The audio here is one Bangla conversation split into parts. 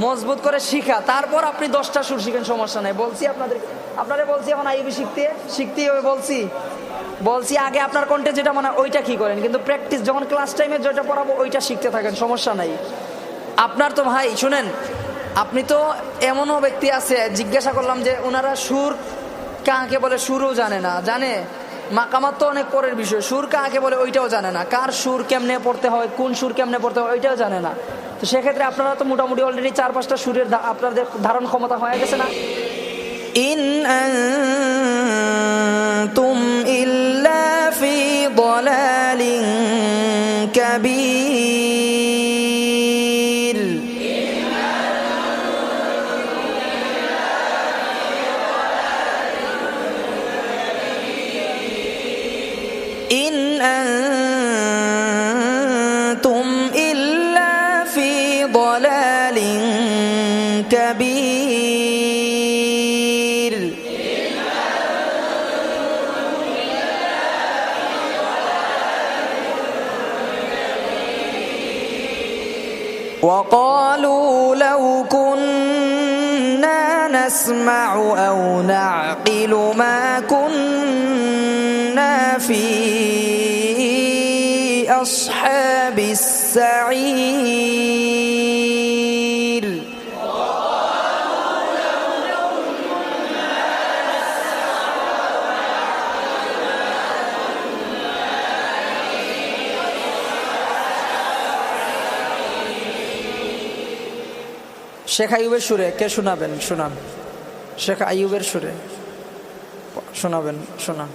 মজবুত করে শিখা। তারপর আপনি দশটা সুর শিখেন, সমস্যা নাই। বলছি আপনাদের আপনারা বলছি এখন আইবি শিখতে। শিখতেই হবে, বলছি। বলছি আগে আপনার কন্টে যেটা মানে ওইটা কি করেন? কিন্তু প্র্যাকটিস যখন ক্লাস টাইমে যেটা পড়াবো, ওইটা শিখতে থাকেন, সমস্যা নাই। আপনার তো ভাই, শুনেন, আপনি তো এমনও ব্যক্তি আছে, জিজ্ঞাসা করলাম যে ওনারা সুর কাকে বলে, সুরও জানে না। জানে? মাকামাত তো অনেক পরের বিষয়। সুর কাকে বলে, ওইটাও জানে না। কার সুর কেমনে পড়তে হয়, কোন সুর কেমনে পড়তে হয়, ওইটাও জানে না। তো সেক্ষেত্রে আপনারা তো মোটামুটি অলরেডি চার পাঁচটা সুরের ধা- আপনাদের ধারণ ক্ষমতা হয়ে গেছে না ইন আনতুম ইল্লা ফি ضلالin কাবীর كبير وقالوا لو كنا نسمع أو نعقل ما كنا في أصحاب السعير. শেখ আইবের সুরে কে শোনাবেন? শোনান। শেখ আইবের সুরে। শোনাবেন, শোনান।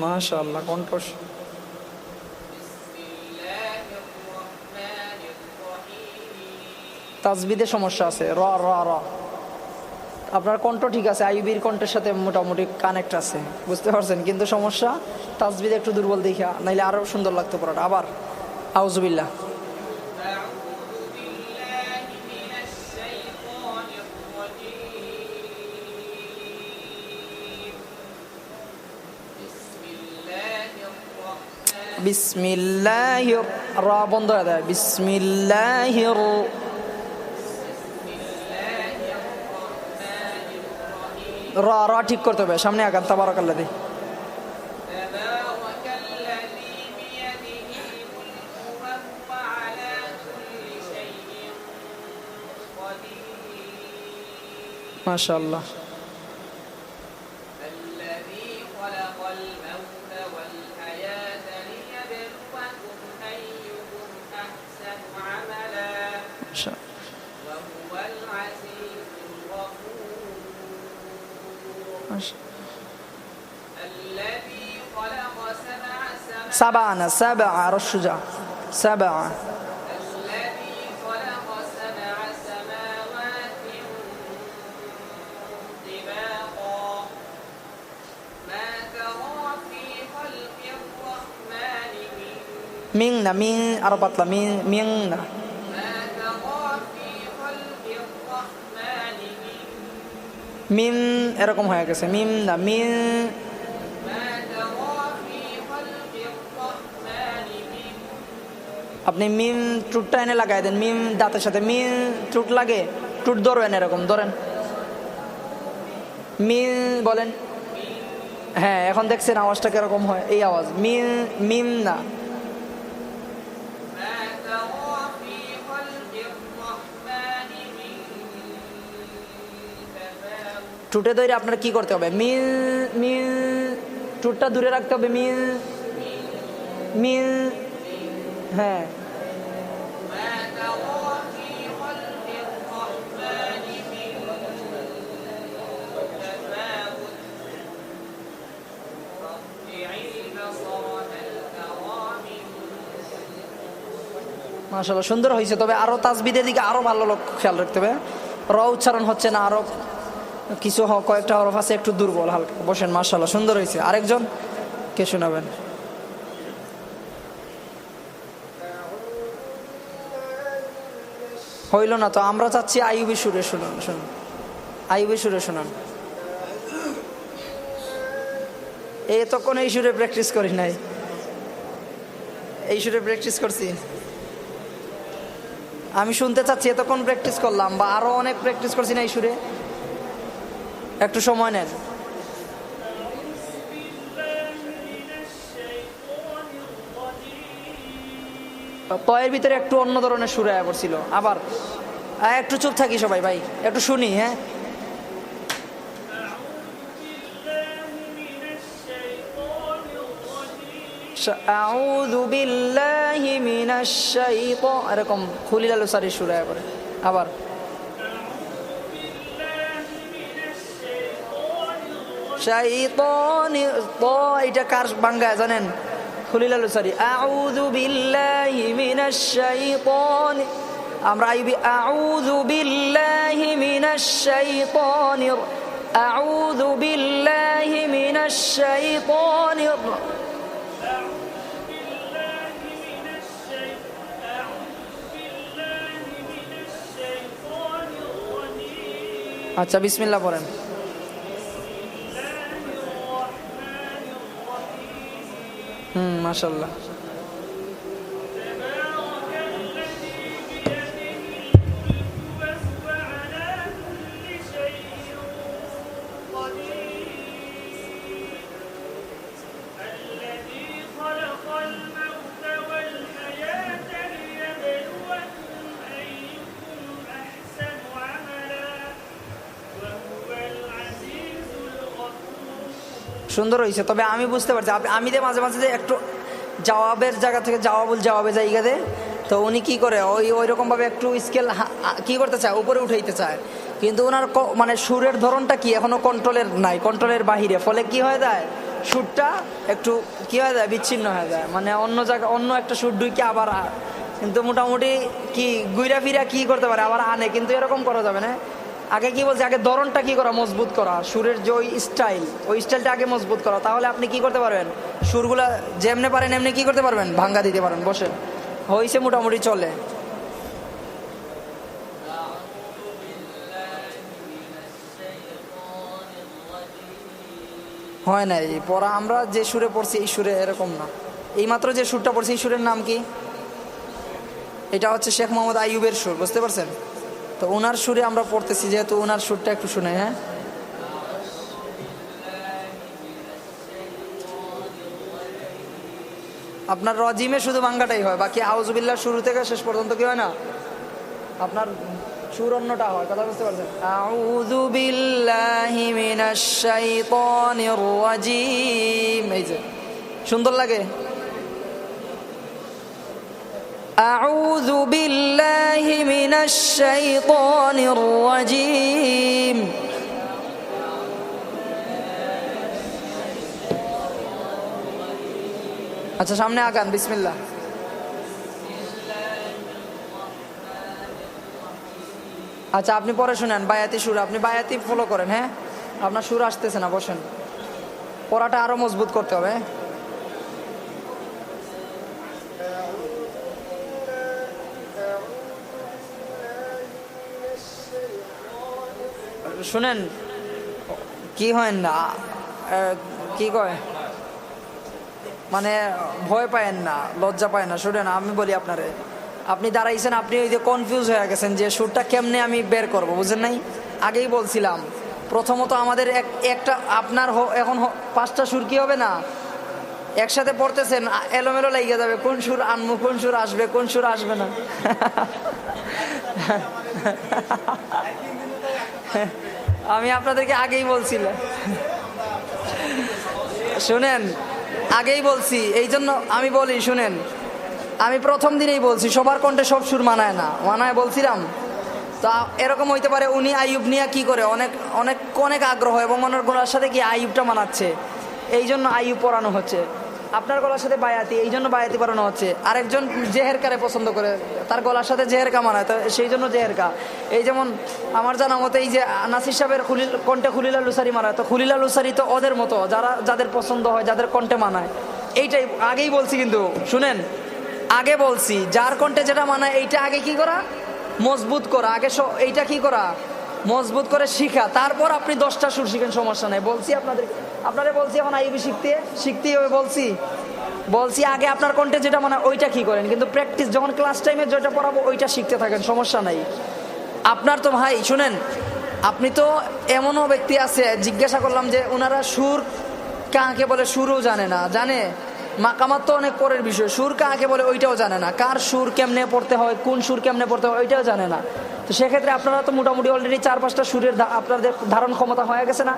মাশাল্লাহ কণ্ঠ তাজবিদে সমস্যা আছে। র। আপনার কণ্ঠ ঠিক আছে আইবির কণ্ঠের সাথে মোটামুটি কানেক্ট আছে, বুঝতে পারছেন? কিন্তু সমস্যা, তাজবিদ একটু দুর্বল দেখা, নাইলে আরও সুন্দর লাগতো পড়াটা। আবার আউজবিল্লা বিসমিল্লাহ র বন্ধ দেয় বিসমিল্লাহ র র ঠিক করতে হবে। সামনে আগান তাবারকাল্লা দিই মাশাল্লাহ ماشي الذي خلق سبع سبعنا سبع سبع. الذي خلق سبع سماوات في خلق الرحمن من من أربط من من মিন এরকম হয়ে গেছে, মিম দা মিন আপনি মিম টুটটা এনে লাগাই দেন, মিম দাঁতের সাথে, মিম টুট লাগে টুট ধরেন এরকম, ধরেন। মিন বলেন হ্যাঁ এখন দেখছেন আওয়াজটা কীরকম হয়, এই আওয়াজ মিন মিম না। ঠুটে ধরে আপনার কি করতে হবে? মিল মিল, ঠুটটা দূরে রাখতে হবে, মিল মিল হ্যাঁ। মাসাল্লাহ সুন্দর হয়েছে তবে আরও তাজবিদের দিকে আরও ভালো খেয়াল রাখতে হবে। র উচ্চারণ হচ্ছে না, আরও কিছু কয়েকটা হরফ আছে, একটু দুর্বল, হালকা। বসেন মাশাল্লাহ সুন্দর হয়েছে। আরেকজন? কে শোনাবেন? হইল না তো, আমরা চাচ্ছি আইবি সুরে শুনুন শুনুন। আইবি সুরে শুনুন। এই তখন এই সুরে প্র্যাকটিস করি নাই। এই সুরে প্র্যাকটিস করছি। আমি শুনতে চাচ্ছি, এতক্ষণ প্র্যাকটিস করলাম বা আরও অনেক প্র্যাকটিস করছি না এই সুরে। একটু সময় নেন। পয়ের ভিতরে একটু অন্য ধরনের সুর আয়া করছিল আবার একটু চুপ থাকি সবাই, ভাই। একটু শুনি হ্যাঁ? এরকম খুলিলাল সারি সুরায় করে আবার। এটা কার বাঙ্গা জানেন? খুলিল আলু সারি। আউযু বিল্লাহি মিনাশ শাইতান। আমরা আইবি আউযু বিল্লাহি মিনাশ শাইতানির আউযু বিল্লাহি মিনাশ শাইতানির আচ্ছা বিসমিল্লাহ পড়েন। মাশাল্লাহ সুন্দর হয়েছে তবে আমি বুঝতে পারছি আমি যে মাঝে মাঝে যে একটু জবাবের জায়গা থেকে জবাবুল জবাবে জায়গাতে তো উনি কি করে, ওই ওই রকমভাবে একটু স্কেল কি করতে চায়, উপরে উঠাইতে চায়। কিন্তু ওনার মানে সুরের ধরনটা কি, এখনও কন্ট্রোলের নাই কন্ট্রোলের বাহিরে। ফলে কি হয়ে যায়, সুরটা একটু কি হয়ে যায়, বিচ্ছিন্ন হয়ে যায়। মানে অন্য জায়গা, অন্য একটা সুর ঢুকে আবার কিন্তু মোটামুটি কি গুইরা ফিরা কি করতে পারে, আবার আনে, কিন্তু এরকম করা যাবে না। আগে কি বলছে? আগে ধরনটা কি করা? মজবুত করা। সুরের যে ওই স্টাইল ওই স্টাইলটা আগে মজবুত করা। তাহলে আপনি কি করতে পারবেন? সুরগুলা যেমনে পারেন, এমনি কি করতে পারবেন? ভাঙ্গা দিতে পারেন। বসেন। হয়েছে মোটামুটি, চলে। হয় নাই। পড়া আমরা যে সুরে পড়ছি, এই সুরে এরকম না। এইমাত্র যে সুরটা পড়ছি, এই সুরের নাম কি? এটা হচ্ছে শেখ মোহাম্মদ আইয়ুবের সুর, বুঝতে পারছেন? তো ওনার সুরে আমরা পড়তেছি যেহেতু ওনার সুরটা একটু শুনে হ্যাঁ? আপনার রজিমে শুধু বাঙ্গাটাই হয় বাকি আউজবিল্লাহ শুরু থেকে শেষ পর্যন্ত কি হয় না? আপনার সুর অন্যটা হয় কথা বুঝতে পারছেন? আউযু বিল্লাহি মিনাশ শাইতানির রাজিম। এই যে সুন্দর লাগে? أعوذ بالله من الشيطان الرجيم আচ্ছা সামনে আগান বিসমিল্লাহ আচ্ছা আপনি পরে শুনেন বায়াতি সুর আপনি বায়াতি ফলো করেন হ্যাঁ আপনার সুর আসতেছে না বসেন পড়াটা আরো মজবুত করতে হবে শুনেন, কি হয় না কি কয়? মানে ভয় পায়েন না, লজ্জা পায় না। শুনেন, আমি বলি আপনারে, আপনি দাঁড়াইছেন, আপনি ওই যে কনফিউজ হয়ে গেছেন যে সুরটা কেমনে আমি বের করব, বুঝেন নাই? আগেই বলছিলাম, প্রথমত আমাদের এক, একটা আপনার এখন পাঁচটা সুর কি হবে না? একসাথে পড়তেছেন এলোমেলো লেগে যাবে, কোন সুর আনমু, কোন সুর আসবে, কোন সুর আসবে না? আমি আপনাদেরকে আগেই বলছিলাম। শুনেন, আগেই বলছি এই জন্য আমি বলি, শুনেন, আমি প্রথম দিনেই বলছি, সবার কণ্ঠে সব সুর মানায় না। মানায় বলছিলাম, তা এরকম হইতে পারে উনি আইয়ুব নিয়ে কি করে? অনেক অনেক অনেক আগ্রহ এবং অনেক গোড়ার সাথে কি আইয়ুবটা মানাচ্ছে? এই জন্য আইয়ুব পড়ানো হচ্ছে। আপনার গলার সাথে বায়াতি, এই জন্য বায়াতি বানানো হচ্ছে। আরেকজন জেহেরকারে পছন্দ করে, তার গলার সাথে জেহেরকা মানায়, তো সেই জন্য জেহেরকা। এই যেমন আমার জানা মতে এই যে নাসির সাহেবের খুলিল কণ্ঠে খুলিলা লুসারি মানায়, তো খুলিলা লুসারি তো ওদের মতো, যারা যাদের পছন্দ হয়, যাদের কণ্ঠে মানায়। এইটাই, আগেই বলছি কিন্তু, শুনেন, আগে বলছি, যার কণ্ঠে যেটা মানায়, এইটা আগে কি করা? মজবুত করা, আগে এইটা কি করা? মজবুত করে শিখা। তারপর আপনি দশটা সুর শিখেন, সমস্যা নেই। বলছি আপনাদের, আপনারা বলছি এখন আইবি শিখতে, শিখতেই হবে, বলছি। বলছি আগে আপনার কণ্ঠে যেটা মানে ওইটা কি করেন? কিন্তু প্র্যাকটিস যখন ক্লাস টাইমে যেটা পড়াবো, ওইটা শিখতে থাকেন, সমস্যা নাই। আপনার তো ভাই, শুনেন, আপনি তো এমনও ব্যক্তি আছে, জিজ্ঞাসা করলাম যে ওনারা সুর কাকে বলে, সুরও জানে না। জানে? মাকামাত তো অনেক পরের বিষয়। সুর কাকে বলে, ওইটাও জানে না। কার সুর কেমনে পড়তে হয়, কোন সুর কেমনে পড়তে হয়, ওইটাও জানে না। তো সেক্ষেত্রে আপনারা তো মোটামুটি অলরেডি চার পাঁচটা সুরের আপনাদের ধারণ ক্ষমতা হয়ে গেছে না?